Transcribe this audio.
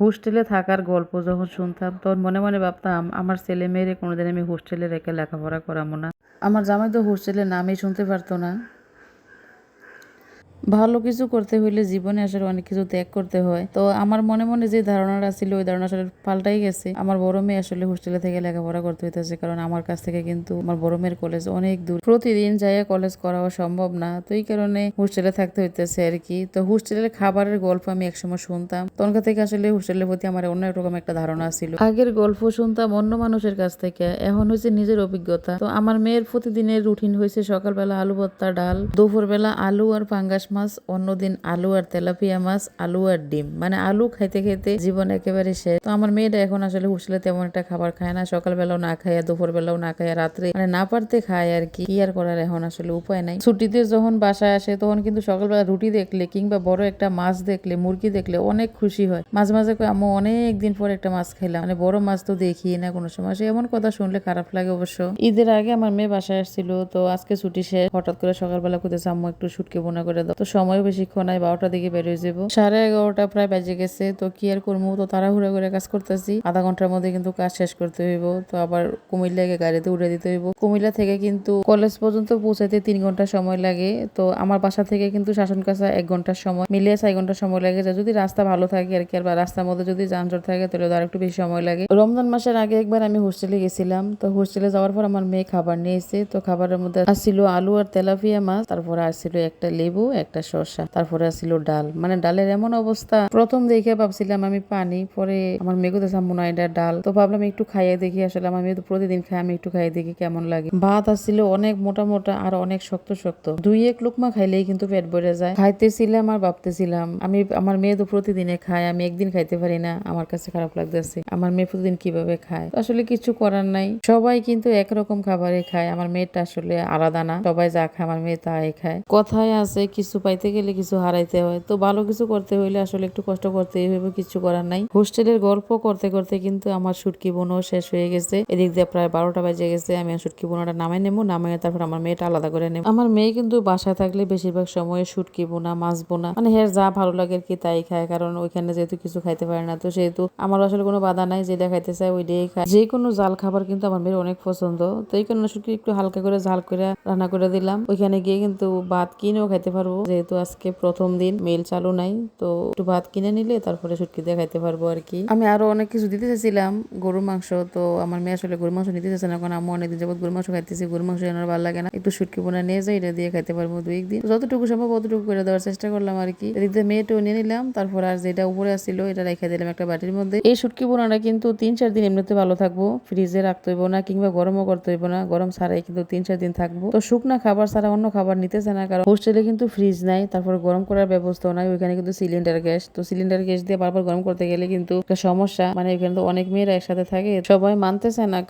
হোস্টেলে থাকার গল্প যখন শুনতাম, তখন মনে মনে ভাবতাম, আমার ছেলে মেয়েরে কোনোদিন আমি হোস্টেলে রেখে লেখাপড়া করাবো না। আমার জামাই তো হোস্টেলের নামই শুনতে পারতো না। ভালো কিছু করতে হইলে জীবনে আসলে অনেক কিছু ত্যাগ করতে হয়। তো আমার মনে মনে যে ধারণাটা ছিল, ওই ধারণা আসলে পাল্টাই গেছে। আমার বড় মেয়ে আসলে হোস্টেলে থেকে লেখাপড়া করতে হইতেছে, কারণ আমার কাছ থেকে কিন্তু আমার বড় মেয়ের কলেজ অনেক দূর। প্রতিদিন যাইয়া কলেজ করাও সম্ভব না। তো এই কারণে হোস্টেলে থাকতে হইতেছে আর কি। তো হোস্টেলের খাবারের গল্প আমি একসময় শুনতাম। তখনকার থেকে আসলে হোস্টেলের প্রতি আমার অন্য রকম একটা ধারণা ছিল। আগের গল্প শুনতাম অন্য মানুষের কাছ থেকে। এখন হয়েছে নিজের অভিজ্ঞতা। তো আমার মেয়ের প্রতিদিনের রুটিন হয়েছে সকালবেলা আলু ভর্তা, ডাল, দুপুরবেলা আলু আর পাঙ্গাস মাছ, অন্যদিন আলু আর তেলাপিয়া মাছ, আলু আর ডিম। মানে আলু খাইতে খাইতে জীবন একেবারে শেষ। তো আমার মেয়েটা এখন আসলে হোস্টেলে তেমন একটা খাবার খায় না। সকালবেলাও না খায় দুপুরবেলাও না খায় রাত্রে মানে না পারতে খায় আর কি। আর করার এখন আসলে উপায় নাই। ছুটিতে যখন বাসায় আসে, তখন কিন্তু সকালবেলা রুটি দেখলে কিংবা বড় একটা মাছ দেখলে, মুরগি দেখলে অনেক খুশি হয়। মাঝে মাঝে আম্মু, অনেক দিন পর একটা মাছ খাইলাম। মানে বড় মাছ তো দেখি না কোনো সময়। সে এমন কথা শুনলে খারাপ লাগে অবশ্য। ঈদের আগে আমার মেয়ে বাসায় আসছিল, তো আজকে ছুটি শেষ। হঠাৎ করে সকালবেলা করতেছে আম্মু, একটু শুটকে বোনা করে দাও। তো সময় বেশিক্ষণ নাই, বারোটার দিকে বের হয়ে যাব। সাড়ে এগারোটা প্রায় বেজে গেছে, তো কি আর করব? তো তাড়াহুড়া করে কাজ করতেছি। আধা ঘণ্টার মধ্যে কিন্তু কাজ শেষ করতে হইব, তো আবার কুমিল্লাকে গাড়িতে উঠে দিতে হইব। কুমিল্লা থেকে কিন্তু কলেজ পর্যন্ত পৌঁছাতে তিন ঘণ্টা সময় লাগে, তো আমার বাসা থেকে কিন্তু শাসন কাছা এক ঘণ্টার সময়, মিলিয়ে চার ঘণ্টা সময় লাগে। যদি রাস্তা ভালো থাকে আর কি, আর রাস্তার মধ্যে যদি যানজট থাকে, তাহলে আর একটু বেশি সময় লাগে। রমজান মাসের আগে একবার আমি হোস্টেলে গেছিলাম, তো হোস্টেলে যাওয়ার পর আমার মেয়ে খাবার নিয়ে এসে তো খাবারের মধ্যে আসছিল আলু আর তেলাপিয়া মাছ, তারপরে আসছিল একটা লেবু একটা শসা, তারপরে আসছিল ডাল। মানে ডালের এমন অবস্থা। প্রথম দেখে ভাবছিলাম আমি পানি, পরে আমার মেয়ে কোথায় মনে হয় এটা ডাল। তো ভাবলাম একটু খাইয়ে দেখি, আসলে আমার মেয়ে তো প্রতিদিন খাই আমি একটু খাইয়ে দেখি কেমন লাগে। ভাত আসছিল অনেক মোটা মোটা আর অনেক শক্ত শক্ত। দুই এক লুকমা খাইলেই কিন্তু পেট ভরে যায়। খাইতেছিলাম আর ভাবতেছিলাম, আমি, আমার মেয়ে তো প্রতিদিনে খায়, আমি একদিন খাইতে পারি না। আমার কাছে খারাপ লাগতেছে, আমার মেয়ে প্রতিদিন কীভাবে খায়? আসলে কিছু করার নাই। সবাই কিন্তু একরকম খাবারে খায়, আমার মেয়েটা আসলে আলাদা না। সবাই যা খায়, আমার মেয়ে তাই খায়। কথায় আছে, কিছু পাইতে গেলে কিছু হারাইতে হয়। তো ভালো কিছু করতে হইলে আসলে একটু কষ্ট করতেই হবে কিছু করার নাই। হোস্টেলের গল্প করতে করতে কিন্তু আমার সুটকি বোনও শেষ হয়ে গেছে। এদিক দিয়ে প্রায় বারোটা বাজে গেছে, আমি সুটকি বোনাটা নামাই নেব নামাই তারপর আমার মেয়েটা আলাদা করে নেব আমার মেয়ে কিন্তু বাসায় থাকলে বেশিরভাগ সময় শুটকি বোনা, মাছ বোনা মানে হের যা ভালো লাগে কি তাই খায়। কারণ ওইখানে যেহেতু কিছু খাইতে পারে না, তো সেহেতু আমার আসলে কোনো বাধা নাই যেটা খাইতে চায় ওই দিয়েই খায়। যে কোনো জাল খাবার কিন্তু আমার মেয়ের অনেক পছন্দ। তো এই কারণে শুটকি একটু হালকা করে ঝাল করে রান্না করে দিলাম। ওইখানে গিয়ে কিন্তু ভাত কিনেও খাইতে পারব। যেহেতু আজকে প্রথম দিন মেল চালু নাই, তো একটু ভাত কিনে নিলে তারপরে শুটকি দিয়ে খাইতে পারব আর কি। আমি আরও অনেক কিছু দিতে চাইছিলাম, গরুর মাংস, তো আমার মেয়ে আসলে গরুর মাংস নিতে চাইছে না, কারণ আমি অনেকদিন যাবত গরুর মাংস খাইতেছি, গরুর মাংস আমার ভালো লাগে না। একটু শুটকি বোনা নিয়ে যাই, এটা দিয়ে খাইতে পারব দুই একদিন যতটুকু সম্ভব অতটুকু করে দেওয়ার চেষ্টা করলাম আর কি। এদিক দিয়ে মেয়েটাও নিয়ে নিলাম, তারপর আর যেটা উপরে আসছিল এটা রেখে দিলাম একটা বাটির মধ্যে। এই শুটকি বোনাটা কিন্তু তিন চার দিন এমনিতে ভালো থাকব ফ্রিজে রাখতে হইব না, কিংবা গরমও করতে হইব না, গরম ছাড়াই কিন্তু তিন চার দিন থাকব। তো শুকনা খাবার ছাড়া অন্য খাবার নিতেছে না, কারণ হোস্টেলে কিন্তু ফ্রিজ নাই, তারপর গরম করার ব্যবস্থাও নাই, ওইখানে কিন্তু সিলিন্ডার গ্যাস। তো সিলিন্ডার গ্যাস দিয়ে বারবার গরম করতে গেলে কিন্তু একটা সমস্যা। মানে ওইখানে তো অনেক মেয়েরা একসাথে থাকে, সবাই মানতেছে না।